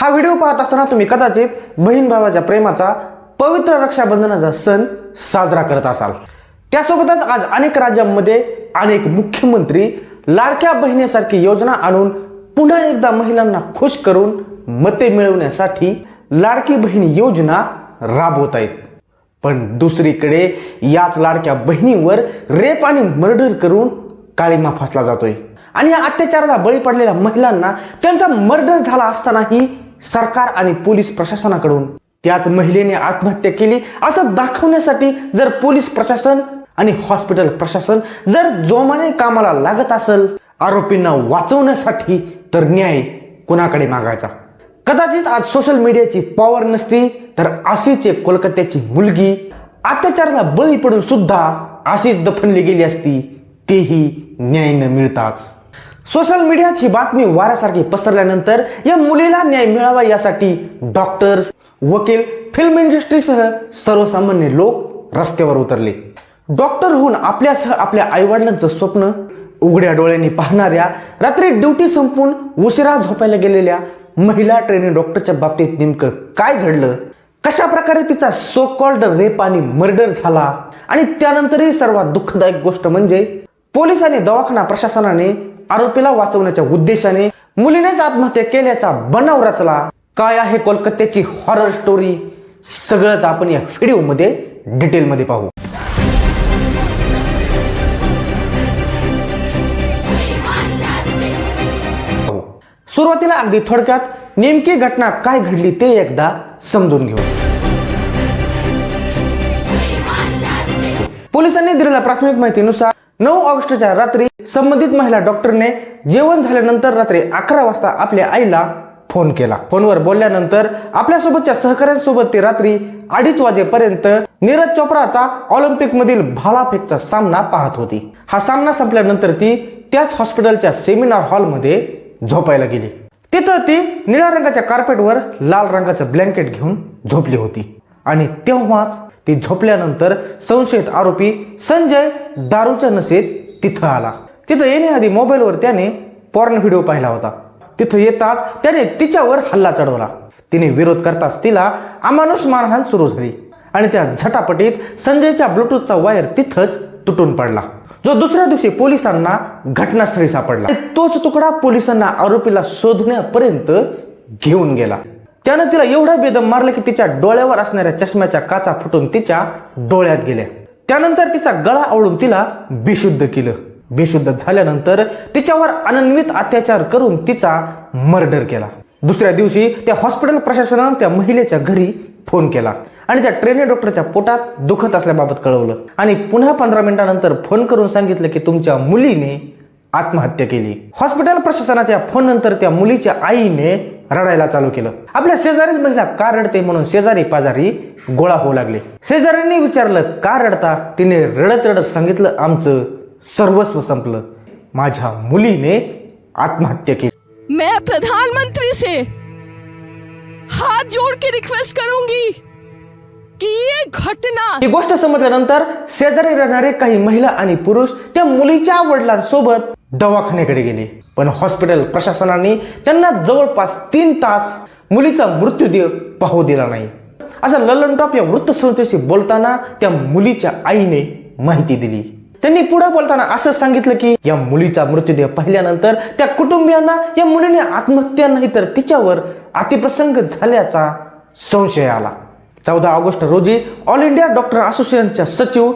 हा व्हिडिओ पाहत असताना तुम्ही कदाचित बहीण भावाच्या प्रेमाचा पवित्र रक्षाबंधनाचा सण साजरा करत असाल. त्यासोबतच आज अनेक राज्यांमध्ये अनेक मुख्यमंत्री लाडक्या बहिणीसारखी योजना आणून पुन्हा एकदा महिलांना खुश करून मते मिळवण्यासाठी लाडकी बहीण योजना राबवत आहेत. पण दुसरीकडे याच लाडक्या बहिणीवर रेप आणि मर्डर करून काळीमा फसला जातोय. आणि या अत्याचाराला बळी पडलेल्या महिलांना त्यांचा मर्डर झाला असतानाही सरकार आणि पोलीस प्रशासनाकडून. त्याच महिलेने आत्महत्या केली असं दाखवण्यासाठी जर पोलीस प्रशासन आणि हॉस्पिटल प्रशासन जर जोमाने कामाला लागत असेल आरोपींना वाचवण्यासाठी तर न्याय कुणाकडे मागायचा? कदाचित आज सोशल मीडियाची पॉवर नसती तर आशीचे एक कोलकात्याची मुलगी अत्याचाराला बळी पडून सुद्धा आशीच दफनली गेली असती तेही न्याय न मिळताच. सोशल मीडियात ही बातमी वाऱ्यासारखी पसरल्यानंतर या मुलीला न्याय मिळावा यासाठी डॉक्टर्स वकील फिल्म इंडस्ट्रीसह सर्वसामान्य लोक रस्त्यावर उतरले. डॉक्टर होऊन आपल्यासह आपल्या आईवडिलांचं स्वप्न उघड्या डोळ्यांनी पाहणाऱ्या रात्री ड्युटी संपून उशिरा झोपायला गेलेल्या महिला ट्रेनिंग डॉक्टरच्या बाबतीत नेमकं काय घडलं? कशा प्रकारे तिचा सो कॉल्ड रेप आणि मर्डर झाला? आणि त्यानंतरही सर्वात दुःखदायक गोष्ट म्हणजे पोलिसांनी दवाखाना प्रशासनाने आरोपीला वाचवण्याच्या उद्देशाने मुलीनेच आत्महत्या केल्याचा बनाव रचला. काय आहे कोलकात्याची हॉरर स्टोरी सगळंच आपण या व्हिडिओमध्ये डिटेलमध्ये पाहू पाहू. सुरुवातीला अगदी थोडक्यात नेमकी घटना काय घडली ते एकदा समजून घेऊ. पोलिसांनी दिलेल्या प्राथमिक माहितीनुसार नऊ ऑगस्टच्या रात्री संबंधित महिला डॉक्टरने जेवण झाल्यानंतर रात्री अकरा वाजता आपल्या आईला फोन केला. फोनवर बोलल्यानंतर आपल्यासोबतच्या सहकाऱ्यांसोबत ते रात्री अडीच वाजेपर्यंत नीरज चोप्राचा ऑलिम्पिक मधील भालाफेकचा सामना पाहत होती. हा सामना संपल्यानंतर ती त्याच हॉस्पिटलच्या सेमिनार हॉलमध्ये झोपायला गेली. तिथं ती निळ्या रंगाच्या कार्पेटवर लाल रंगाचं ब्लँकेट घेऊन झोपली होती. आणि तेव्हाच ती झोपल्यानंतर संशयित आरोपी संजय दारूच्या नशेत तिथं आला. तिथं येण्याआधी मोबाईलवर त्याने पॉर्न व्हिडिओ पाहिला होता. तिथं येताच त्याने तिच्यावर हल्ला चढवला. तिने विरोध करताच तिला अमानुष मारहाण सुरू झाली आणि त्या झटापटीत संजयच्या ब्लूटूथचा वायर तिथंच तुटून पडला. जो दुसऱ्या दिवशी पोलिसांना घटनास्थळी सापडला. आणि तोच तुकडा पोलिसांना आरोपीला शोधण्यापर्यंत घेऊन गेला. त्यानं तिला एवढा बेदम मारलं की तिच्या डोळ्यावर असणाऱ्या चष्म्याच्या काचा फुटून तिच्या डोळ्यात गेल्या. त्यानंतर तिचा गळा आवळून तिला बेशुद्ध केलं. बेशुद्ध झाल्यानंतर तिच्यावर अनन्वित अत्याचार करून तिचा मर्डर केला. दुसऱ्या दिवशी त्या हॉस्पिटल प्रशासनानं त्या महिलेच्या घरी फोन केला आणि त्या ट्रेनिंग डॉक्टरच्या पोटात दुखत असल्याबाबत कळवलं. आणि पुन्हा पंधरा मिनिटानंतर फोन करून सांगितलं की तुमच्या मुलीने आत्महत्या केली. हॉस्पिटल प्रशासनाच्या फोन नंतर त्या मुलीच्या आईने रडायला चालू केलं. आपल्या शेजारील महिला का रडते म्हणून शेजारी पाजारी गोळा होऊ लागले. शेजाऱ्यांनी विचारलं का रडता? तिने रडत रडत सांगितलं आमचं सर्वस्व संपलं. माझ्या मुलीने आत्महत्या केली. मैं प्रधानमंत्री से हाथ जोड़ के रिक्वेस्ट करूंगी कि ये घटना ही गोष्ट समजल्यानंतर शेजारी राहणारे काही महिला आणि पुरुष त्या मुलीच्या वडिलांसोबत दवाखान्याकडे गेले. पण हॉस्पिटल प्रशासनाने त्यांना जवळपास तीन तास मुलीचा मृत्यूदेह पाहू दिला नाही. असं ललन टॉप या वृत्तसंस्थेशी बोलताना त्या मुलीच्या आईने माहिती दिली. त्यांनी पुढे बोलताना असं सांगितलं की या मुलीचा मृत्यूदेह पाहिल्यानंतर त्या कुटुंबियांना या मुलीने आत्महत्या नाही तर तिच्यावर अतिप्रसंग झाल्याचा संशय आला. चौदा ऑगस्ट रोजी ऑल इंडिया डॉक्टर असोसिएशनच्या सचिव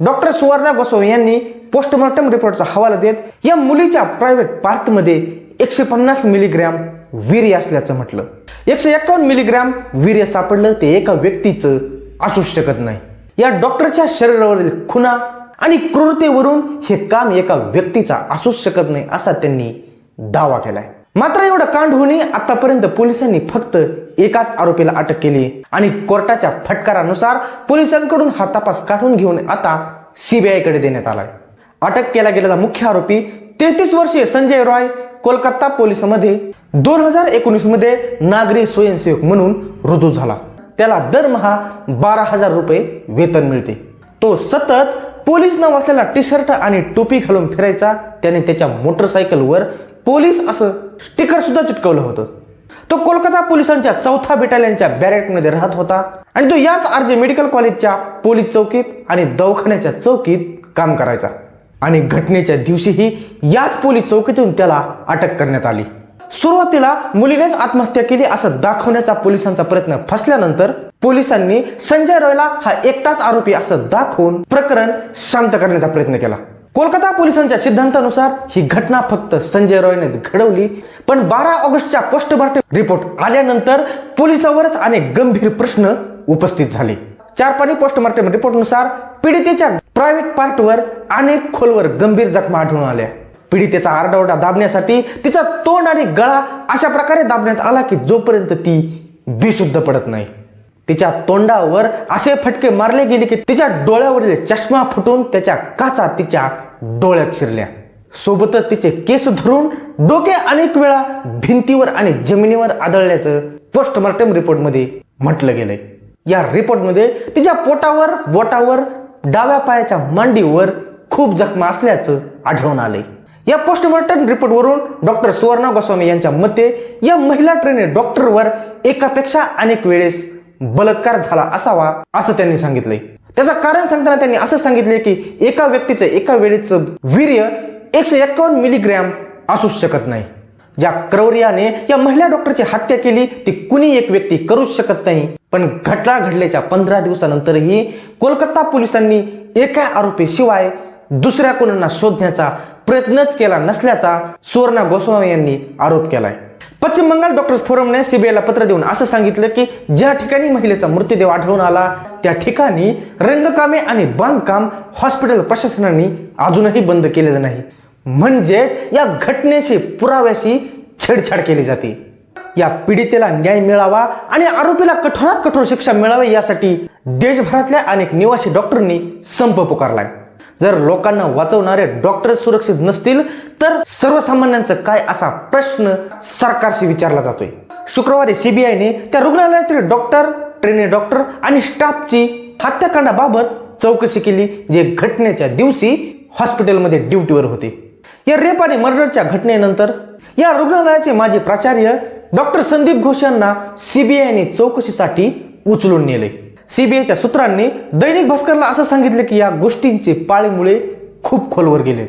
डॉक्टर सुवर्णा गोस्वामी यांनी पोस्टमॉर्टम रिपोर्टचा हवाला देत या मुलीच्या प्रायव्हेट पार्टमध्ये एकशे पन्नास मिलीग्रॅम वीर्य असल्याचं म्हटलं. एकशे एकावन्न मिलीग्रॅम वीर्य सापडलं ते एका व्यक्तीचं असूच शकत नाही. या डॉक्टरच्या शरीरावरील खुना आणि क्रूरतेवरून हे काम एका व्यक्तीचा असूच शकत नाही असा त्यांनी दावा केलाय. मात्र एवढं कांड होणे आतापर्यंत पोलिसांनी फक्त एकाच आरोपीला अटक केली आणि कोर्टाच्या फटकारानुसार पोलिसांकडून हा तपास काढून घेऊन आता सीबीआयकडे देण्यात आलाय. अटक केला गेलेला मुख्य आरोपी तेहतीस वर्षीय संजय रॉय कोलकाता पोलिसांमध्ये दोन हजार एकोणीसमध्ये नागरी स्वयंसेवक म्हणून रुजू झाला. त्याला दरमहा बारा हजार रुपये वेतन मिळते. तो सतत पोलीस नाव असलेला टी शर्ट आणि टोपी घालून फिरायचा त्याने त्याच्या मोटरसायकलवर पोलीस असं स्टिकर सुद्धा चिटकवलं होतं. तो कोलकाता पोलिसांच्या चौथा बटालियनच्या बॅरेकमध्ये राहत होता आणि तो याच आरजे मेडिकल कॉलेजच्या पोलीस चौकीत आणि दवाखान्याच्या चौकीत काम करायचा. आणि घटनेच्या दिवशीही याच पोलीस चौकीतून त्याला अटक करण्यात आली. सुरुवातीला मुलीनेच आत्महत्या केली असं दाखवण्याचा पोलिसांचा प्रयत्न फसल्यानंतर पोलिसांनी संजय रॉयला हा एकटाच आरोपी असं दाखवून प्रकरण शांत करण्याचा प्रयत्न केला. कोलकाता पोलिसांच्या सिद्धांतानुसार ही घटना फक्त संजय रॉयनेच घडवली पण बारा ऑगस्टच्या पोस्टमार्टम रिपोर्ट आल्यानंतर पोलिसावरच अनेक गंभीर प्रश्न उपस्थित झाले. चार पाणी पोस्टमार्टम रिपोर्टनुसार पीडितेच्या प्रायव्हेट पार्टवर अनेक खोलवर गंभीर जखमा आढळून आल्या. पीडितेचा आरडाओरडा दाबण्यासाठी तिचा तोंड आणि गळा अशा प्रकारे दाबण्यात आला की जोपर्यंत ती बेशुद्ध पडत नाही. तिच्या तोंडावर असे फटके मारले गेले की तिच्या डोळ्यावरील चष्मा फुटून त्याच्या काचा तिच्या डोळ्यात शिरल्या. सोबतच तिचे केस धरून डोके अनेक वेळा भिंतीवर आणि जमिनीवर आदळल्याचं पोस्टमार्टम रिपोर्टमध्ये म्हटलं गेलंय. या रिपोर्टमध्ये तिच्या पोटावर बोटावर डाव्या पायाच्या मांडीवर खूप जखमा असल्याचं आढळून आलंय. या पोस्टमॉर्टम रिपोर्टवरून डॉक्टर सुवर्णा गोस्वामी यांच्या मते या महिला ट्रेनर डॉक्टरवर एकापेक्षा अनेक वेळेस बलात्कार झाला असावा असं त्यांनी सांगितलंय. त्याचं कारण सांगताना त्यांनी असं सांगितले की एका व्यक्तीचं एका वेळेचं वीर्य एकशे एक्कावन्न मिलीग्रॅम असूच शकत नाही. ज्या क्रौर्याने या महिला डॉक्टरची हत्या केली ती कुणी एक व्यक्ती करूच शकत नाही. पण घटना घडल्याच्या पंधरा दिवसानंतरही कोलकाता पोलिसांनी एका आरोपीशिवाय दुसऱ्या कोणांना शोधण्याचा प्रयत्नच केला नसल्याचा सुवर्णा गोस्वामी यांनी आरोप केलाय. पश्चिम बंगाल डॉक्टर्स फोरमने सीबीआयला पत्र देऊन असं सांगितलं की ज्या ठिकाणी महिलेचा मृतदेह आढळून आला त्या ठिकाणी रंगकामे आणि बांधकाम हॉस्पिटल प्रशासनाने अजूनही बंद केलेलं नाही. म्हणजेच या घटनेशी पुराव्याशी छेडछाड केली जाते. या पीडितेला न्याय मिळावा आणि आरोपीला कठोरात कठोर शिक्षा मिळावी यासाठी देशभरातल्या अनेक निवासी डॉक्टरांनी संप पुकारलाय. जर लोकांना वाचवणारे डॉक्टर सुरक्षित नसतील तर सर्वसामान्यांचं काय असा प्रश्न सरकारशी विचारला जातोय. शुक्रवारी सीबीआयने त्या रुग्णालयातील डॉक्टर ट्रेनी डॉक्टर आणि स्टाफची हत्याकांडाबाबत चौकशी केली जे घटनेच्या दिवशी हॉस्पिटलमध्ये ड्युटीवर होते. या रेप आणि मर्डरच्या घटनेनंतर या रुग्णालयाचे माजी प्राचार्य डॉक्टर संदीप घोष यांना सीबीआयने चौकशीसाठी उचलून नेले. सीबीआयच्या सूत्रांनी दैनिक भास्करला असं सांगितलं की या गोष्टींचे पाळीमुळे खूप खोलवर गेले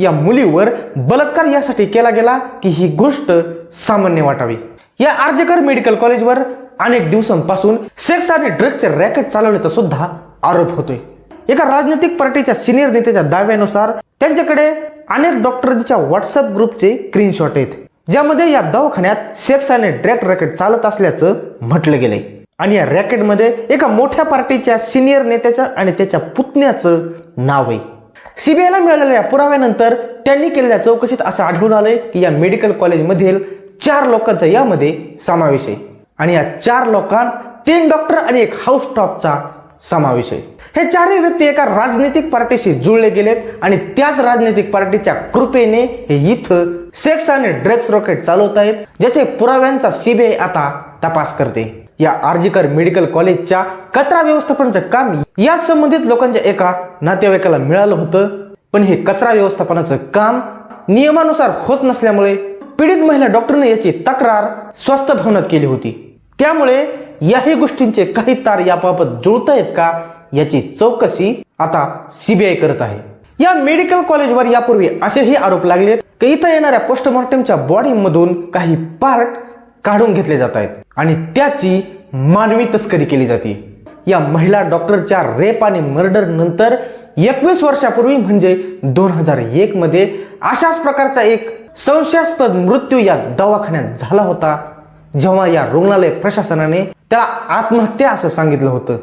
या मुलीवर बलात्कार यासाठी केला गेला की ही गोष्ट सामान्य वाटावी. या आर्जेकर मेडिकल कॉलेजवर अनेक दिवसांपासून सेक्स आणि ड्रग्जचे रॅकेट चालवण्याचा सुद्धा आरोप होतोय. एका राजनैतिक पार्टीच्या सिनियर नेत्याच्या दाव्यानुसार त्यांच्याकडे अनेक डॉक्टरांच्या व्हॉट्सअप ग्रुपचे स्क्रीनशॉट आहेत. ज्यामध्ये या दवाखान्यात सेक्स आणि ड्रॅग रॅकेट चालत असल्याचं म्हटलं गेलंय. आणि या रॅकेटमध्ये एका मोठ्या पार्टीच्या सिनियर नेत्याचं आणि त्याच्या पुतण्याचं नाव आहे. सीबीआयला मिळालेल्या या पुराव्यानंतर त्यांनी केलेल्या चौकशीत असं आढळून आलंय की या मेडिकल कॉलेजमधील चार लोकांचा यामध्ये समावेश आहे. आणि या चार लोकांत तीन डॉक्टर आणि एक हाऊस स्टॉपचा समावेश आहे. हे चारही व्यक्ती एका राजनैतिक पार्टीशी जुळले गेलेत आणि त्याच राजनैतिक पार्टीच्या कृपेने हे इथं सेक्स आणि ड्रग्स रॉकेट चालवत आहेत ज्याचे पुराव्यांचा सीबीआय आता तपास करते. या आरजीकर मेडिकल कॉलेजच्या कचरा व्यवस्थापनाचं काम या संबंधित लोकांच्या एका नातेवाईकाला मिळालं होतं. पण हे कचरा व्यवस्थापनाचं काम नियमानुसार होत नसल्यामुळे पीडित महिला डॉक्टरने याची तक्रार स्वस्थ भवनात केली होती. त्यामुळे याही गोष्टींचे काही तार याबाबत जुळतायत का याची चौकशी आता सीबीआय करत आहे. या मेडिकल कॉलेजवर यापूर्वी असेही आरोप लागलेत की इथं येणाऱ्या पोस्टमॉर्टमच्या बॉडीमधून काही पार्ट काढून घेतले जात आहेत आणि त्याची मानवी तस्करी केली जाते. या महिला डॉक्टरच्या रेप आणि मर्डर नंतर एकवीस वर्षापूर्वी म्हणजे दोन हजार एक मध्ये अशाच प्रकारचा एक संशयास्पद मृत्यू या दवाखान्यात झाला होता. जेव्हा या रुग्णालय प्रशासनाने त्याला आत्महत्या असं सांगितलं होतं.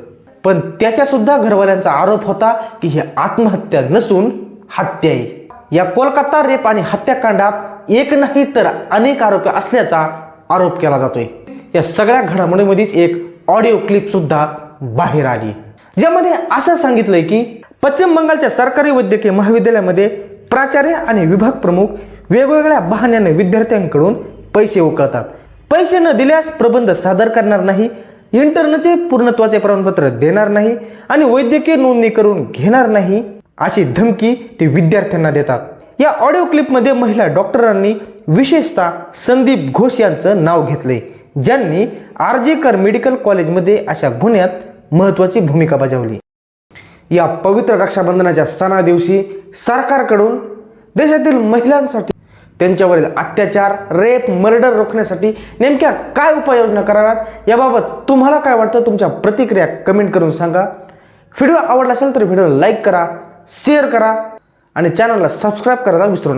पण त्याच्या सुद्धा घरवाल्यांचा आरोप होता की ही आत्महत्या नसून हत्या आहे या कोलकाता रेप आणि हत्याकांडात एक नाही तर अनेक आरोपी असल्याचा आरोप केला जातोय. या सगळ्या घडामोडीमध्येच एक ऑडिओ क्लिप सुद्धा बाहेर आली. ज्यामध्ये असं सांगितलंय की पश्चिम बंगालच्या सरकारी वैद्यकीय महाविद्यालयामध्ये प्राचार्य आणि विभाग प्रमुख वेगवेगळ्या बहाण्याने विद्यार्थ्यांकडून पैसे उकळतात. पैसे न दिल्यास प्रबंध सादर करणार नाही इंटरनचे पूर्णत्वाचे प्रमाणपत्र देणार नाही आणि वैद्यकीय नोंदणी करून घेणार नाही अशी धमकी ते विद्यार्थ्यांना देतात. या ऑडिओ क्लिपमध्ये महिला डॉक्टरांनी विशेषतः संदीप घोष यांचं नाव घेतले ज्यांनी आरजेकर मेडिकल कॉलेजमध्ये अशा गुन्ह्यात महत्त्वाची भूमिका बजावली. या पवित्र रक्षाबंधनाच्या सणादिवशी सरकारकडून देशातील महिलांसाठी त्यांच्यावरील अत्याचार रेप मर्डर रोखण्यासाठी नेमक्या काय उपाययोजना कराव्यात? याबाबत तुम्हाला काय वाटतं? तुमच्या प्रतिक्रिया कमेंट करून सांगा. व्हिडिओ आवडला असेल तर व्हिडिओ लाईक करा शेअर करा आणि चॅनलला सबस्क्राईब करायला विसरू नका.